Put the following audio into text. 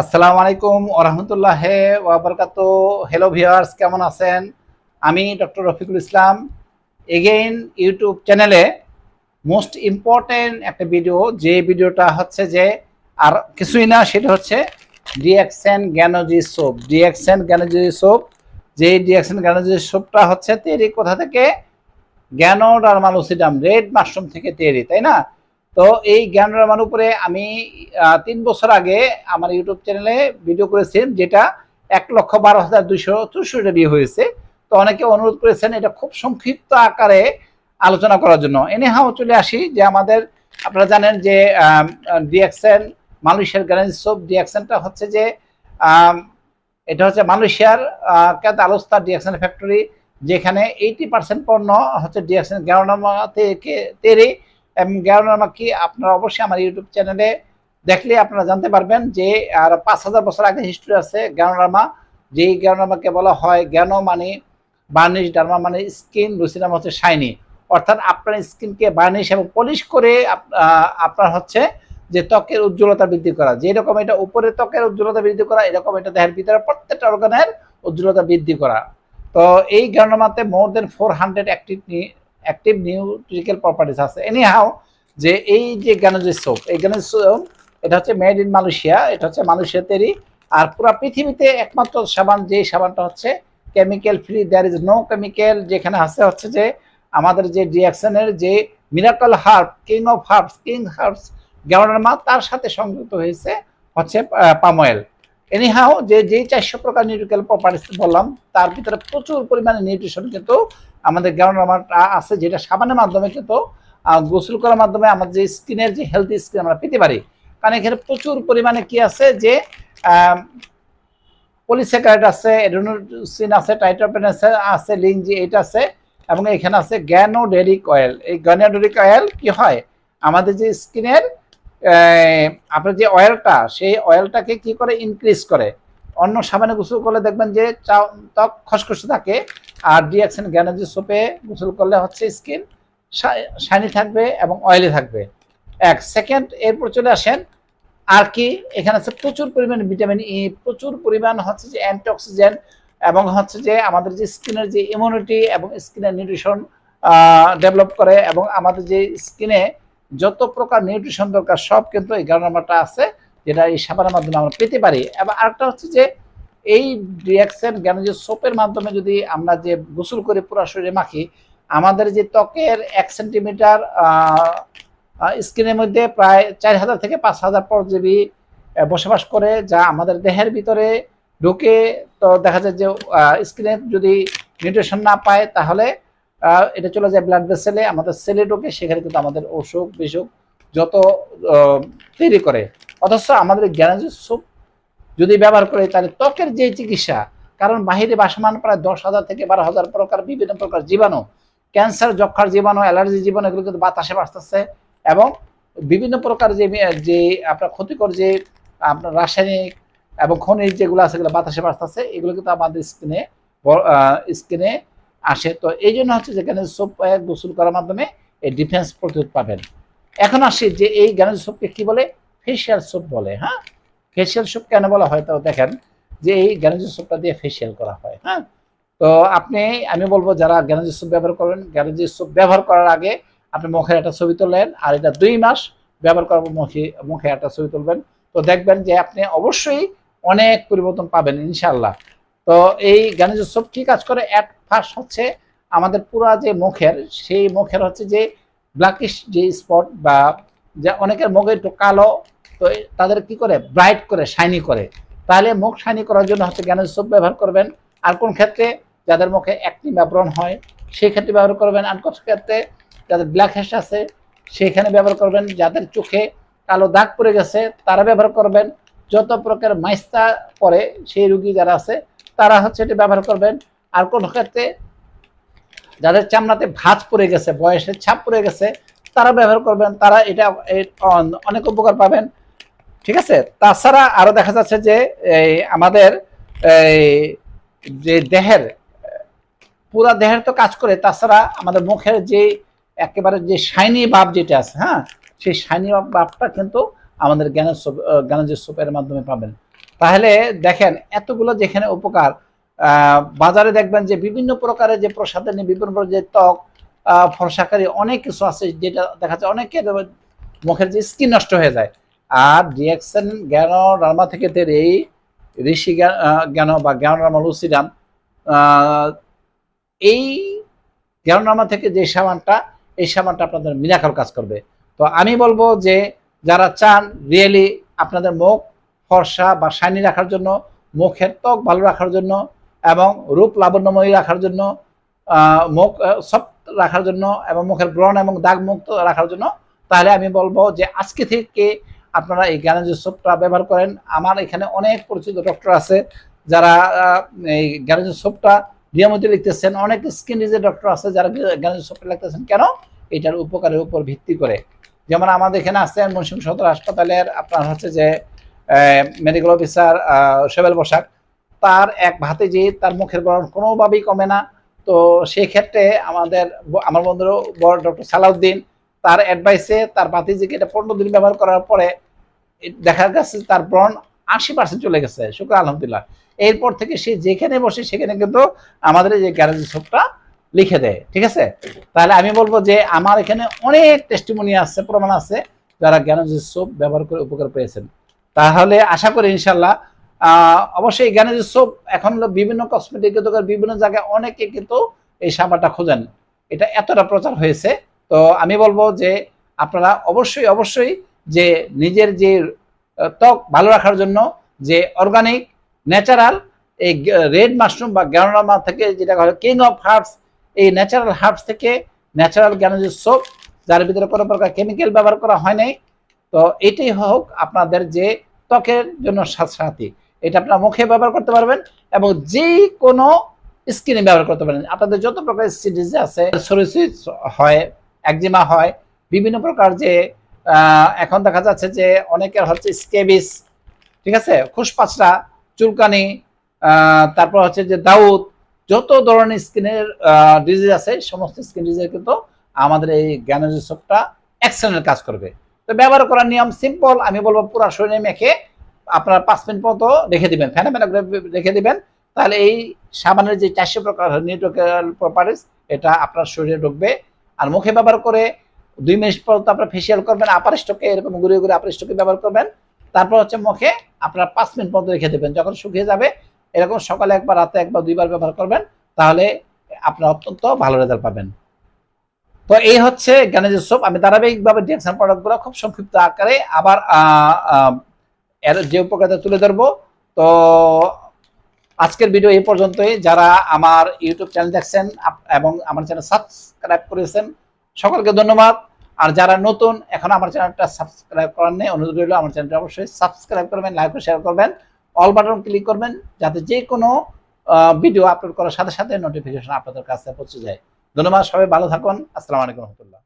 আসসালামু আলাইকুম ওরহামতুল্লাহ ওয়াবারকাত hello viewers কেমন আছেন? আমি doctor Rafiqul Islam. Again YouTube চ্যানেলে মোস্ট ইম্পর্টেন্ট একটা ভিডিও যে ভিডিওটা হচ্ছে যে আর কিছুই না, সেটা হচ্ছে DXN Ganozhi soap DXN Ganozhi soap যে ডিএক্সেন গ্যানোজি সোপটা হচ্ছে তৈরি, কোথা থেকে? গ্যানোডারমালুসিডাম রেড মাশরুম থেকে তৈরি, তাই না? তো এই জ্ঞান জ্ঞানরামান উপরে আমি তিন বছর আগে আমার ইউটিউব চ্যানেলে ভিডিও করেছিলাম যেটা এক লক্ষ বারো হাজার দুইশো চৌষট্টি ভিউ হয়েছে। তো অনেকে অনুরোধ করেছেন এটা খুব সংক্ষিপ্ত আকারে আলোচনা করার জন্য। এনে হাও চলে আসি যে আমাদের, আপনারা জানেন যে ডিএক্সেন মালয়েশিয়ার গ্যারেন্স সোপ ডিএক্সেনটা হচ্ছে যে এটা হচ্ছে মালয়েশিয়ার ক্যাত আলোস্তা ডিএক্সেন ফ্যাক্টরি, যেখানে এইটি পার্সেন্ট পণ্য হচ্ছে ডিএক্সেন গ্যারোনামা থেকে তৈরি এবং গ্যারোনামা কি আপনারা অবশ্যই আমার ইউটিউব চ্যানেলে দেখলে আপনারা জানতে পারবেন যে, আর পাঁচ হাজার বছর আগে হিস্ট্রি আছে গ্যানোরামা যেই গ্যানোরামাকে বলা হয় জ্ঞানো মানে বার্নিশ ডার্মা মানে স্কিন লুসিনাম হচ্ছে শাইনি অর্থাৎ আপনার স্কিনকে বার্নিশ এবং পলিশ করে আপনার হচ্ছে যে ত্বকের উজ্জ্বলতা বৃদ্ধি করা। যেরকম এটা উপরে ত্বকের উজ্জ্বলতা বৃদ্ধি করা, এরকম এটা দেহের ভিতরে প্রত্যেকটা অর্গানের উজ্জ্বলতা বৃদ্ধি করা। তো এই গ্যানোরামাতে more than four hundred active active nutritional properties আছে। এনি হাও যে এই যে গ্যানোজি সোপ এই গ্যানোজি সোপ এটা হচ্ছে মেড ইন মালয়েশিয়া এটা হচ্ছে মালয়েশিয়া তৈরি আর পুরো পৃথিবীতে একমাত্র সাবান, যে সাবানটা হচ্ছে chemical free there is no chemical যেখানে আছে হচ্ছে যে আমাদের যে ডিএক্সনের যে miracle herb king of herbs king herbs গ্যাওয়ারমা তার সাথে সংযুক্ত হয়েছে হচ্ছে পাম অয়েল এনিহাও যে, যেই চারশো প্রকার নিউট্রিক্যাল প্রপার্টিস বললাম, তার ভিতরে প্রচুর পরিমাণে নিউট্রিশন কিন্তু আমাদের গ্রাউন্ড গ্যাওয়ারমাটা আছে যেটা সাবানের মাধ্যমে কিন্তু গোসল করার মাধ্যমে আমাদের যে স্কিনের যে হেলদি স্কিন আমরা পেতে পারি। কারণ এখানে প্রচুর পরিমাণে কি আছে যে পলিস্যাকারাইড আছে এডোনোসিন আছে টাইটোপেন আছে লিংজি এইট আছে, এবং এখানে আছে গ্যানোডেরিক অয়েল। এই গ্যানোডেরিক অয়েল কি হয়? আমাদের যে স্কিনের আপনার যে অয়েলটা, সেই অয়েলটাকে কি করে ইনক্রিজ করে? অন্য সাবানে গোসল করলে দেখবেন যে চা- ত্বক খসখসে থাকে আর ডিএক্সেন গ্যানোজি সোপে গোসল করলে হচ্ছে স্কিন শাইনি থাকবে এবং অয়েলি থাকবে। এক, সেকেন্ড, এরপর চলে আসেন আর কি, এখানে আছে প্রচুর পরিমাণে ভিটামিন ই, প্রচুর পরিমাণ হচ্ছে যে অ্যান্টিঅক্সিডেন্ট এবং হচ্ছে যে আমাদের যে স্কিনের যে ইমিউনিটি এবং স্কিনের নিউট্রিশন ডেভেলপ করে এবং আমাদের যে স্কিনে যত প্রকার নিউট্রিশন দরকার সব কিন্তু এই গার্নামাটা আছে যেটা এই সাবানের মাধ্যমে আমরা পেতে পারি। এবং আরেকটা হচ্ছে যে এই রিয়াকশন গ্যানোজের সোপের মাধ্যমে যদি আমরা যে গোসল করে পুরা শরীরে মাখি, আমাদের যে ত্বকের এক সেন্টিমিটার স্কিনের মধ্যে প্রায় চার হাজার থেকে পাঁচ হাজার পরজীবী বসবাস করে, যা আমাদের দেহের ভিতরে ঢুকে, তো দেখা যায় যে স্কিনে যদি নিউট্রিশন না পায়, তাহলে এটা চলে যায় ব্লাড ভেসেলে আমাদের সেলে ঢোকে, সেখানে কিন্তু আমাদের অসুখ বিসুখ যত তৈরি করে। অথচ আমাদের গ্যানাজি সুপ যদি ব্যবহার করে, তাহলে ত্বকের যে চিকিৎসা, কারণ বাহিরে বাসমান প্রায় দশ হাজার থেকে বারো হাজার প্রকার, বিভিন্ন প্রকার জীবাণু, ক্যান্সার যক্ষার জীবাণু, অ্যালার্জি জীবাণু, এগুলো কিন্তু বাতাসে বাঁচতেছে এবং বিভিন্ন প্রকার যে যে আপনার ক্ষতিকর যে আপনার রাসায়নিক এবং খনিজ যেগুলো আছে সেগুলো বাতাসে বাঁচতেছে এগুলো কিন্তু আমাদের স্কিনে স্কিনে আসে। তো এই জন্য হচ্ছে যেখানে সোপ গোসল করার মাধ্যমে এই ডিফেন্স প্রতিরোধ পাবেন। এখন আসি যে, এই গ্যানেজ সোপকে কি বলে? ফেসিয়াল সোপ বলে হ্যাঁ? ফেসিয়াল সোপ কেন বলা হয়? তাও দেখেন যে এই গ্যানেজ সোপটা দিয়ে ফেসিয়াল করা হয় হ্যাঁ? তো আপনি, আমি বলব যারা গ্যানেজ সোপ ব্যবহার করবেন গ্যানেজ সোপ ব্যবহার করার আগে আপনি মুখের একটা ছবি তুললেন আর এটা দুই মাস ব্যবহার করার মুখে মুখে একটা ছবি তুলবেন। তো দেখবেন যে আপনি অবশ্যই অনেক পরিবর্তন পাবেন ইনশাল্লাহ তো এই গ্যানেজ সোপ কি কাজ করে? অ্যাট ফার্স্ট হচ্ছে আমাদের পুরা যে মুখের, সেই মুখের হচ্ছে যে ব্ল্যাকিশ যে স্পট বা যে অনেকের মুখে একটু কালো, তো তাদের কি করে? ব্রাইট করে শাইনি করে। তাহলে মুখ শাইনি করার জন্য হচ্ছে গ্যানেজ সোপ ব্যবহার করবেন। আর কোন ক্ষেত্রে? যাদের মুখে একটি ব্যাপরণ হয়, সেই ক্ষেত্রে ব্যবহার করবেন। আর কোন ক্ষেত্রে? যাদের ব্ল্যাক হেস আছে, সেইখানে ব্যবহার করবেন। যাদের চোখে কালো দাগ পড়ে গেছে, তারা ব্যবহার করবেন। যত প্রকার মাইস্তা পরে সেই রুগী যারা আছে, তারা হচ্ছে এটা ব্যবহার করবেন। আর কোন ক্ষেত্রে? যাদের চামড়াতে ভাঁজ পড়ে গেছে, বয়সের ছাপ পড়ে গেছে তারা ব্যবহার করবেন, তারা এটা অনেক উপকার পাবেন। ঠিক আছে? তাছাড়া আরও দেখা যাচ্ছে যে, এই আমাদের এই যে দেহের, পুরা দেহের তো কাজ করে, তাছাড়া আমাদের মুখের যে একেবারে যে শাইনি ভাব যেটা আছে হ্যাঁ? সেই শাইনি ভাবটা কিন্তু আমাদের জ্ঞানের সোপ জ্ঞানের সোপের মাধ্যমে পাবেন। তাহলে দেখেন, এতগুলো যেখানে উপকার বাজারে দেখবেন যে বিভিন্ন প্রকারের যে প্রসাধনী, বিভিন্ন যে ত্বক ফর্সাকারী অনেক কিছু আছে যেটা দেখা যায় অনেকের মুখের যে স্কিন নষ্ট হয়ে যায়। আর ডিএক্সেন জ্ঞান রামা থেকে দের এই ঋষি জ্ঞান বা জ্ঞান রামা লুসিরাম এই জ্ঞান রামা থেকে যে সাবানটা, এই সাবানটা আপনাদের মিরাকল কাজ করবে। তো আমি বলব যে যারা চান, রিয়েলি আপনাদের মুখ ফর্সা বা শাইনি রাখার জন্য, মুখের ত্বক ভালো রাখার জন্য এবং রূপ লাবণ্যময়ী রাখার জন্য মুখ সফট রাখার জন্য এবং মুখের ব্রণ এবং দাগ মুক্ত রাখার জন্য, তাহলে আমি বলব যে আজকে থেকে আপনারা এই জ্ঞানজ সোপটা ব্যবহার করেন। আমার এখানে অনেক পরিচিত ডক্টর আছে যারা এই জ্ঞানজ সোপটা নিয়মিত লিখতেছেন। অনেক স্কিন ডিজিজ ডক্টর আছে যারা জ্ঞানজ সোপটা লিখতেছেন। কেন? এটার উপকারের উপর ভিত্তি করে। যেমন আমাদের এখানে আছেন মনসিং সদর হাসপাতালের আপনার হচ্ছে যে মেডিকেল অফিসার সোহেল বসাক। তার এক ভাতে যে তার মুখের গরম কোনোভাবেই কমে না। তো সেই ক্ষেত্রে আমাদের আমার বন্ধু বড় ডক্টর সালাউদ্দিন, তার অ্যাডভাইসে তার ভাতিজিকে এটা পনেরো দিন ব্যবহার করার পরে দেখা গেছে তার ব্রণ আশি পার্সেন্ট চলে গেছে। শুক্র আলহামদুলিল্লাহ। এরপর থেকে সে যেখানে বসে সেখানে কিন্তু আমাদের যে গ্যারেজ সবটা লিখে দেয়। ঠিক আছে? তাহলে আমি বলব যে আমার এখানে অনেক টেস্টিমনি আছে, প্রমাণ আছে যারা জ্ঞানজ সোপ ব্যবহার করে উপকার পেয়েছেন। তাহলে আশা করি ইনশাল্লাহ অবশ্যই জ্ঞানজ সোপ এখন বিভিন্ন কসমেটিক দোকান, বিভিন্ন জায়গায় অনেকে কিন্তু এই সাবানটা খোঁজেন। এটা এতটা প্রচার হয়েছে। তো আমি বলব যে আপনারা অবশ্যই অবশ্যই যে নিজের যে ত্বক ভালো রাখার জন্য যে অর্গানিক ন্যাচারাল এই রেড মাশরুম বা গ্যানোলামা থেকে যেটা হলো কিং অফ হার্বস এই ন্যাচারাল হার্বস থেকে ন্যাচারাল গ্যানোজিস সোপ যার ভিতরে কোনো প্রকার কেমিক্যাল ব্যবহার করা হয় নাই। তো এটাই হোক আপনাদের যে ত্বকের জন্য সাথী এটা আপনারা মুখে ব্যবহার করতে পারবেন এবং যে কোনো স্কিনে ব্যবহার করতে পারেন। আপনাদের যত প্রকার ডিজিজ আছে সোরিসিস হয়, একজিমা হয়, বিভিন্ন প্রকার যে এখন দেখা যাচ্ছে যে অনেকের হচ্ছে স্কেবিস, ঠিক আছে? খুশপাচড়া চুলকানি তারপর হচ্ছে যে দাউদ, যত ধরনের স্কিনের ডিজিজ আছে, সমস্ত স্কিন ডিজিজ কিন্তু আমাদের এই জ্ঞানজ সোপটা এক্সেলেন্ট কাজ করবে। তো ব্যবহার করার নিয়ম সিম্পল আমি বলব পুরো শরীরে মেখে আপনার পাঁচ মিনিট মতো রেখে দিবেন ফ্যানে ফ্যানে রেখে দিবেন। তাহলে এই সাবানের যে চারশো প্রকার নিউট্রিক্যাল প্রপার্টিস এটা আপনার শরীরে ঢুকবে। আর মুখে ব্যবহার করে দুই মিনিট পর তো আপনার ফেসিয়াল করবেন আপার স্টকে এরকম ঘুরে ঘুরে আপার স্টকে ব্যবহার করবেন। তারপর হচ্ছে মুখে আপনার পাঁচ মিনিট মতো রেখে দেবেন। যখন শুকিয়ে যাবে, এরকম সকালে একবার, রাতে একবার, দুইবার ব্যবহার করবেন, তাহলে আপনার অত্যন্ত ভালো রেজাল্ট পাবেন। তো এই হচ্ছে জ্ঞানেজ সোপ আমি ধারাবাহিকভাবে ডিএক্সন প্রোডাক্টগুলো খুব সংক্ষিপ্ত আকারে আবার এর যে উপকারিতা তুলে ধরবো, তো আজকের ভিডিও এই পর্যন্তই। যারা আমার ইউটিউব চ্যানেল দেখছেন এবং আমার চ্যানেল সাবস্ক্রাইব করেছেন, সকলকে ধন্যবাদ। আর যারা নতুন, এখন আমার চ্যানেলটা সাবস্ক্রাইব করার নেই, অনুরোধ রইল আমার চ্যানেলটা অবশ্যই সাবস্ক্রাইব করবেন লাইক শেয়ার করবেন অল বাটন ক্লিক করবেন, যাতে যে কোনো ভিডিও আপলোড করার সাথে সাথে নোটিফিকেশন আপনাদের কাছে পৌঁছে যায়। ধন্যবাদ, সবাই ভালো থাকুন। আসসালামু আলাইকুম রহমতুল্লাহ।